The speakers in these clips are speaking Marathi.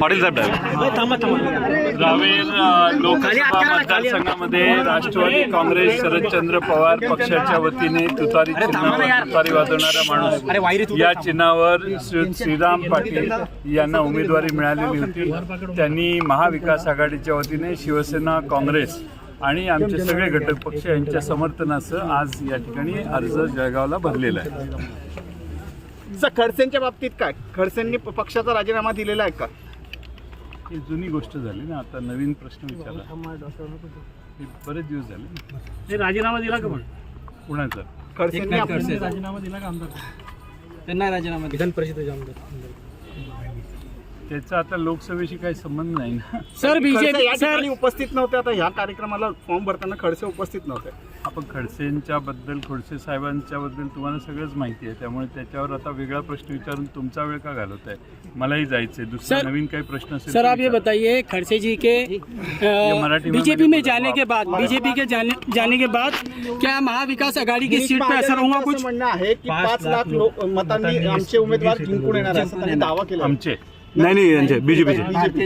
पाटील साहेब. डायरेक्ट रावेर लोकसभा मतदारसंघामध्ये राष्ट्रवादी काँग्रेस शरदचंद्र पवार पक्षाच्या वतीने तुतारी चिन्हावर तुतारी वाजवणारा माणूस या चिन्हावर श्री श्रीराम पाटील यांना उमेदवारी मिळालेली होती. त्यांनी महाविकास आघाडीच्या वतीने शिवसेना काँग्रेस आणि आमचे सगळे घटक पक्ष यांच्या समर्थनासह आज या ठिकाणी अर्ज जळगावला भरलेला आहे. सर खडसेंच्या बाबतीत काय? खडसेंनी प- पक्षाचा राजीनामा दिलेला आहे का? ही जुनी गोष्ट झाली ना आता नवीन प्रश्न विचारला. हे बरेच दिवस झाले ना. ते राजीनामा दिला का पण कुणाचा? खडसेंनी आपल्या- राजीनामा दिला का आमदार त्यांना राजीनामा विधान परिषदेचे आमदार. त्याचा आता लोकसभेशी काही संबंध नाही ना. सर खडसे बीजेपी या सर. ठिकाणी उपस्थित नव्हते आता ह्या कार्यक्रमाला फॉर्म भरताना खडसे उपस्थित नव्हते. आपण खडसेंच्या बद्दल खडसे साहेबांच्या बद्दल तुम्हाला सगळंच माहिती आहे. त्यामुळे त्याच्यावर आता वेगळा प्रश्न विचारून तुमचा वेळ का घालवताय मलाही जायचंय. दुसरा सर- नवीन काही प्रश्न असेल सर आप ये विचारा. बताइए खड़से जी. के मराठी में बीजेपी में जाने के बाद बीजेपी के जाने जाने के बाद क्या महाविकास आघाड़ी की सीट पे असर होगा असं कुछ? म्हणणं आहे की पाच लाख लोक मतांनी आमचे उमेदवार जिंकून येणार आहे असं त्यांनी दावा केला. आमचे. नाही नाही यांचे बीजेपीचे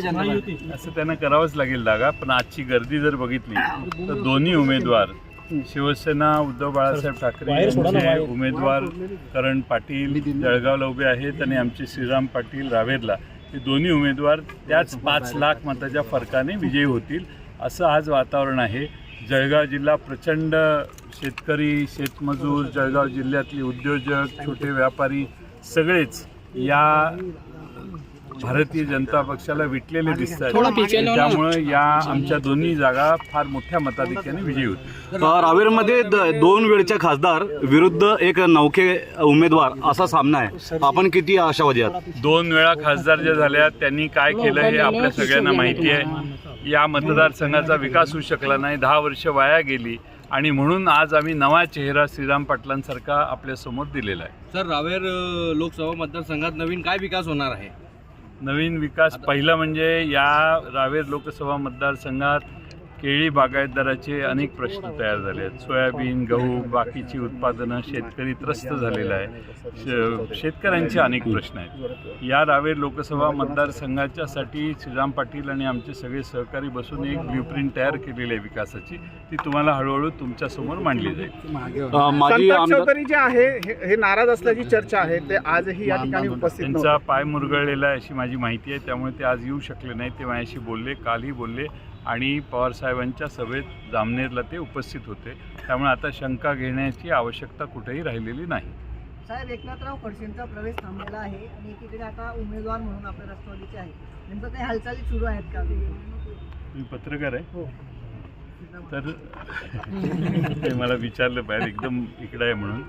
असं त्यांना करावंच लागेल जागा पण आजची गर्दी जर बघितली तर दोन्ही उमेदवार शिवसेना उद्धव बाळासाहेब ठाकरे यांचे उमेदवार करण पाटील जळगावला उभे आहेत आणि आमचे श्रीराम पाटील रावेरला. हे दोन्ही उमेदवार त्याच पाच लाख मताच्या फरकाने विजयी होतील असं आज वातावरण आहे. जळगाव जिल्हा प्रचंड शेतकरी शेतमजूर जळगाव जिल्ह्यातले उद्योजक छोटे व्यापारी सगळेच या भारतीय जनता पक्षाला विटलेले दिसत आहेत. त्यामुळे या आमच्या दोन्ही जागा फार मोठ्या मताधिक्याने विजयी होतील. अ, रावेरमध्ये दोन वेळचे खासदार विरुद्ध एक नौके उमेदवार असा सामना आहे. आपण किती आशावादी आहात? दोन वेळा खासदार ज्या झाल्या त्यांनी काय केलं हे आपल्या सगळ्यांना माहिती आहे. या मतदारसंघाचा विकास होऊ शकला नाही. दहा वर्ष वाया गेली आणि म्हणून आज आम्ही नवा चेहरा श्रीराम पाटलांसारखा आपल्यासमोर दिलेला आहे. सर रावेर लोकसभा मतदारसंघात नवीन काय विकास होणार आहे? नवीन विकास पहिला म्हणजे या रावेर लोकसभा मतदारसंघात केळी बागायतदाराचे अनेक प्रश्न तयार झाले आहेत. सोयाबीन गहू बाकीची उत्पादनं शेतकरी त्रस्त झालेला आहे शेतकऱ्यांचे अनेक प्रश्न आहेत. या रावेर लोकसभा मतदारसंघाच्यासाठी श्रीराम पाटील आणि आमचे सगळे सहकारी बसून एक ब्ल्यूप्रिंट तयार केलेली आहे विकासाची. ती तुम्हाला हळूहळू तुमच्यासमोर मांडली जाईल. जे आहे हे नाराज असल्याची चर्चा आहे. ते आजही या ठिकाणी उपस्थित त्यांचा पाय मुरगळलेला आहे अशी माझी माहिती आहे. त्यामुळे ते आज येऊ शकले नाही ते माझ्याशी बोलले कालही बोलले. आणि पवारसाहेबांच्या सभेत जामनेरला ते उपस्थित होते. त्यामुळे आता शंका घेण्याची आवश्यकता कुठेही राहिलेली नाही. साहेब एकनाथराव खडसेंचा प्रवेश थांबलेला आहे आणि एकीकडे आता उमेदवार म्हणून आपल्या राष्ट्रवादीचे आहे नेमकं काही हालचाली सुरू आहेत का? मी पत्रकार आहे. हो. तर ते मला विचारलं पाहिजे एकदम इकडं आहे म्हणून.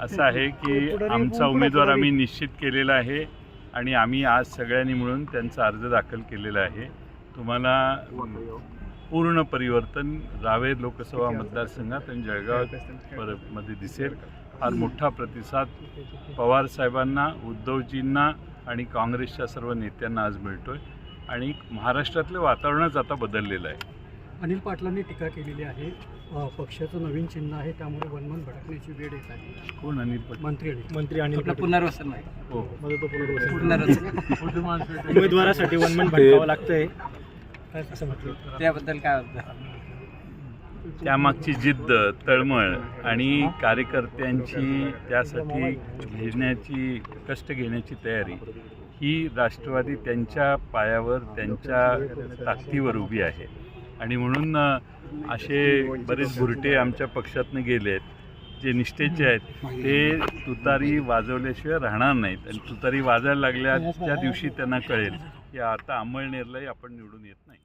असं आहे की आमचा उमेदवार आम्ही निश्चित केलेला आहे आणि आम्ही आज सगळ्यांनी मिळून त्यांचा अर्ज दाखल केलेला आहे. तुम्हाला पूर्ण परिवर्तन रावेर लोकसभा मतदारसंघात आणि जळगाव पर- मध्ये दिसेल. फार मोठा प्रतिसाद पवार साहेबांना उद्धवजींना आणि काँग्रेसच्या सर्व नेत्यांना आज मिळतोय. आणि महाराष्ट्रातलं वातावरणच आता बदललेलं आहे. अनिल पाटलांनी टीका केलेली आहे पक्षाचं नवीन चिन्ह आहे त्यामुळे वनमन भटकण्याची वेळ येत आहे. कोण? अनिल पटेल. मंत्री अनिल मंत्री अनिल आपलं पुनर्वसन नाही. हो. पुनर्वसन. उमेदवारासाठी वनमन भटकावं लागतंय. असं म्हटलं? त्याबद्दल काय वाटतं त्यामागची जिद्द तळमळ आणि कार्यकर्त्यांची त्यासाठी घेण्याची कष्ट घेण्याची तयारी ही राष्ट्रवादी त्यांच्या पायावर त्यांच्या ताकदीवर उभी आहे. आणि म्हणून असे बरेच भुरटे आमच्या पक्षातनं गेले आहेत जे निष्ठेचे आहेत. ते तुतारी वाजवल्याशिवाय राहणार नाहीत. आणि तुतारी वाजायला लागल्या त्या दिवशी त्यांना कळेल. या आता अंमळनेरलाही आपण निवडून येत नाही.